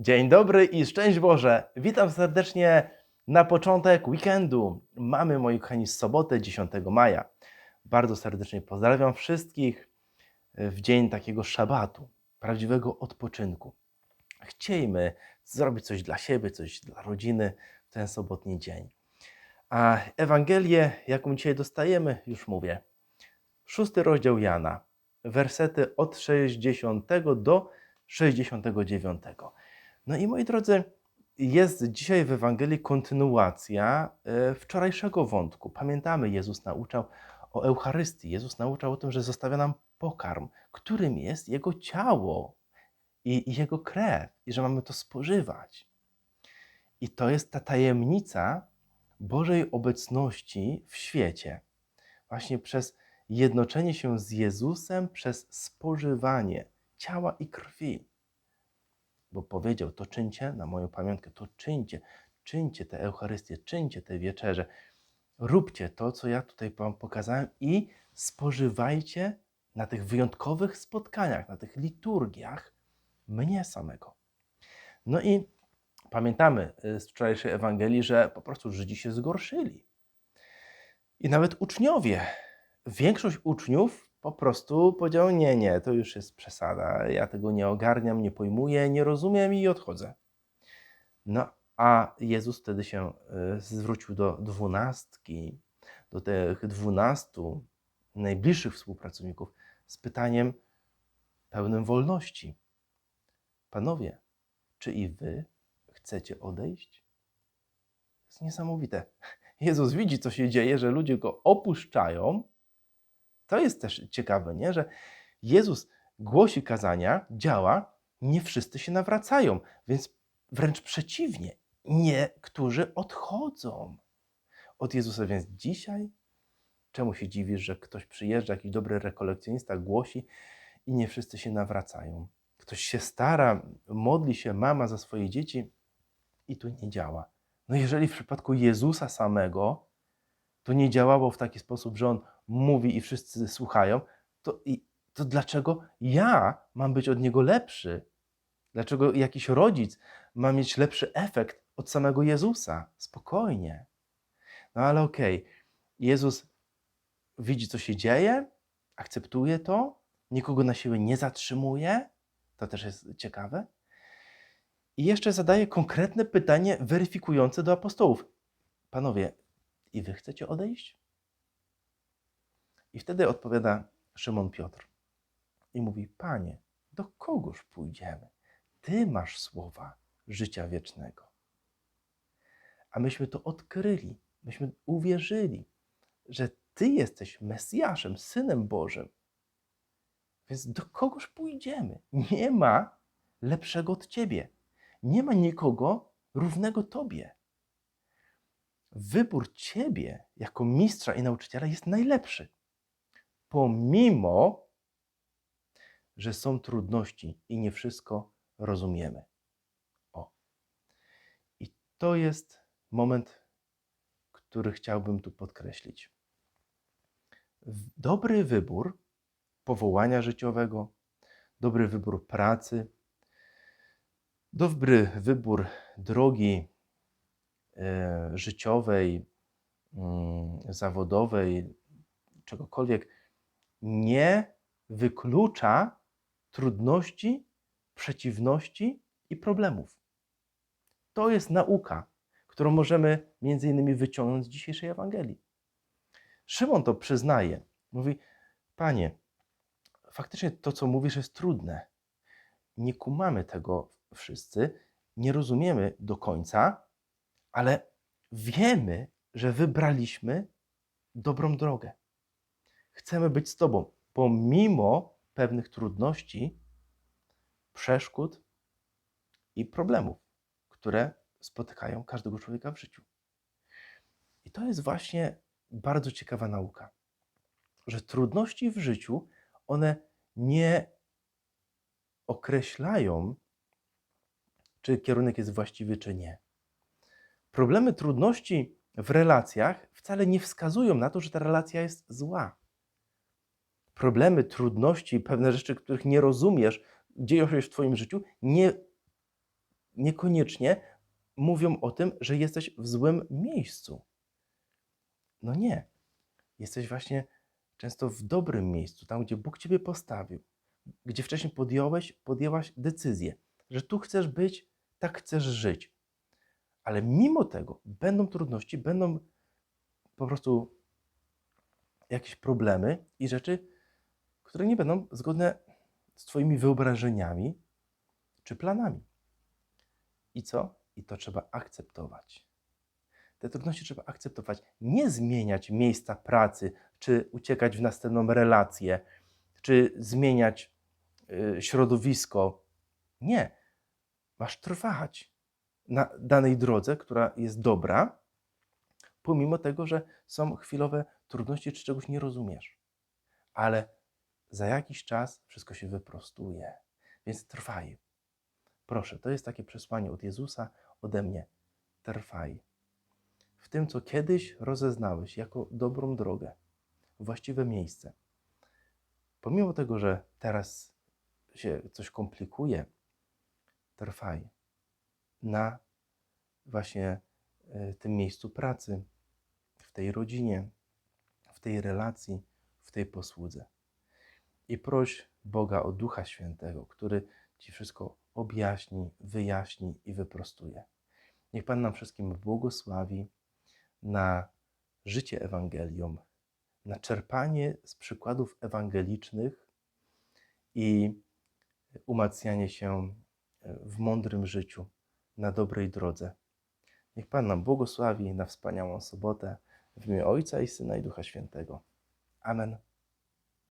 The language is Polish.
Dzień dobry i szczęść Boże. Witam serdecznie na początek weekendu. Mamy, moi kochani, sobotę 10 maja. Bardzo serdecznie pozdrawiam wszystkich w dzień takiego szabatu, prawdziwego odpoczynku. Chciejmy zrobić coś dla siebie, coś dla rodziny w ten sobotni dzień. A Ewangelię, jaką dzisiaj dostajemy, już mówię. Szósty rozdział Jana, wersety od 60 do 69. No i moi drodzy, jest dzisiaj w Ewangelii kontynuacja e, wczorajszego wątku. Pamiętamy, Jezus nauczał o Eucharystii. Jezus nauczał o tym, że zostawia nam pokarm, którym jest Jego ciało i, i Jego krew, i że mamy to spożywać. I to jest ta tajemnica Bożej obecności w świecie. Właśnie przez jednoczenie się z Jezusem, przez spożywanie ciała i krwi bo powiedział: To czyńcie na moją pamiątkę, to czyńcie, czyńcie tę Eucharystię, czyńcie tę wieczerze. Róbcie to, co ja tutaj Wam pokazałem i spożywajcie na tych wyjątkowych spotkaniach, na tych liturgiach mnie samego. No i pamiętamy z wczorajszej Ewangelii, że po prostu Żydzi się zgorszyli. I nawet uczniowie, większość uczniów po prostu powiedział: Nie, nie, to już jest przesada. Ja tego nie ogarniam, nie pojmuję, nie rozumiem i odchodzę. No, a Jezus wtedy się y, zwrócił do dwunastki, do tych dwunastu najbliższych współpracowników z pytaniem pełnym wolności: Panowie, czy i wy chcecie odejść? To jest niesamowite. Jezus widzi, co się dzieje, że ludzie go opuszczają to jest też ciekawe, nie? że Jezus głosi kazania, działa, nie wszyscy się nawracają, więc wręcz przeciwnie, niektórzy odchodzą od Jezusa. Więc dzisiaj, czemu się dziwisz, że ktoś przyjeżdża, jakiś dobry rekolekcjonista głosi i nie wszyscy się nawracają? Ktoś się stara, modli się mama za swoje dzieci i tu nie działa. No jeżeli w przypadku Jezusa samego to nie działało w taki sposób, że on mówi i wszyscy słuchają, to, i, to dlaczego ja mam być od niego lepszy? Dlaczego jakiś rodzic ma mieć lepszy efekt od samego Jezusa? Spokojnie. No ale okej, okay. Jezus widzi, co się dzieje, akceptuje to, nikogo na siłę nie zatrzymuje. To też jest ciekawe. I jeszcze zadaje konkretne pytanie weryfikujące do apostołów. Panowie, i wy chcecie odejść? I wtedy odpowiada Szymon Piotr i mówi: Panie, do kogoż pójdziemy? Ty masz słowa życia wiecznego. A myśmy to odkryli, myśmy uwierzyli, że Ty jesteś Mesjaszem, Synem Bożym. Więc do kogoż pójdziemy? Nie ma lepszego od Ciebie. Nie ma nikogo równego Tobie. Wybór Ciebie jako mistrza i nauczyciela jest najlepszy pomimo, że są trudności i nie wszystko rozumiemy. O. I to jest moment, który chciałbym tu podkreślić. Dobry wybór powołania życiowego, dobry wybór pracy, dobry wybór drogi życiowej, mm, zawodowej, czegokolwiek nie wyklucza trudności, przeciwności i problemów. To jest nauka, którą możemy między innymi wyciągnąć z dzisiejszej Ewangelii. Szymon to przyznaje. Mówi, panie, faktycznie to, co mówisz, jest trudne. Nie kumamy tego wszyscy, nie rozumiemy do końca, ale wiemy, że wybraliśmy dobrą drogę. Chcemy być z Tobą, pomimo pewnych trudności, przeszkód i problemów, które spotykają każdego człowieka w życiu. I to jest właśnie bardzo ciekawa nauka, że trudności w życiu, one nie określają, czy kierunek jest właściwy, czy nie. Problemy, trudności w relacjach wcale nie wskazują na to, że ta relacja jest zła problemy, trudności, pewne rzeczy, których nie rozumiesz, dzieją się w Twoim życiu, nie niekoniecznie mówią o tym, że jesteś w złym miejscu. No nie. Jesteś właśnie często w dobrym miejscu, tam gdzie Bóg ciebie postawił, gdzie wcześniej podjąłeś, podjęłaś decyzję, że tu chcesz być, tak chcesz żyć. Ale mimo tego będą trudności, będą po prostu jakieś problemy i rzeczy, które nie będą zgodne z Twoimi wyobrażeniami czy planami. I co? I to trzeba akceptować. Te trudności trzeba akceptować. Nie zmieniać miejsca pracy, czy uciekać w następną relację, czy zmieniać y, środowisko. Nie. Masz trwać na danej drodze, która jest dobra, pomimo tego, że są chwilowe trudności, czy czegoś nie rozumiesz. Ale za jakiś czas wszystko się wyprostuje. Więc trwaj. Proszę, to jest takie przesłanie od Jezusa, ode mnie. Trwaj. W tym, co kiedyś rozeznałeś jako dobrą drogę, właściwe miejsce. Pomimo tego, że teraz się coś komplikuje, trwaj na właśnie y, tym miejscu pracy, w tej rodzinie, w tej relacji, w tej posłudze. I proś Boga o Ducha Świętego, który Ci wszystko objaśni, wyjaśni i wyprostuje. Niech Pan nam wszystkim błogosławi na życie Ewangelią, na czerpanie z przykładów ewangelicznych i umacnianie się w mądrym życiu, na dobrej drodze. Niech Pan nam błogosławi na wspaniałą sobotę w imię Ojca i Syna i Ducha Świętego. Amen.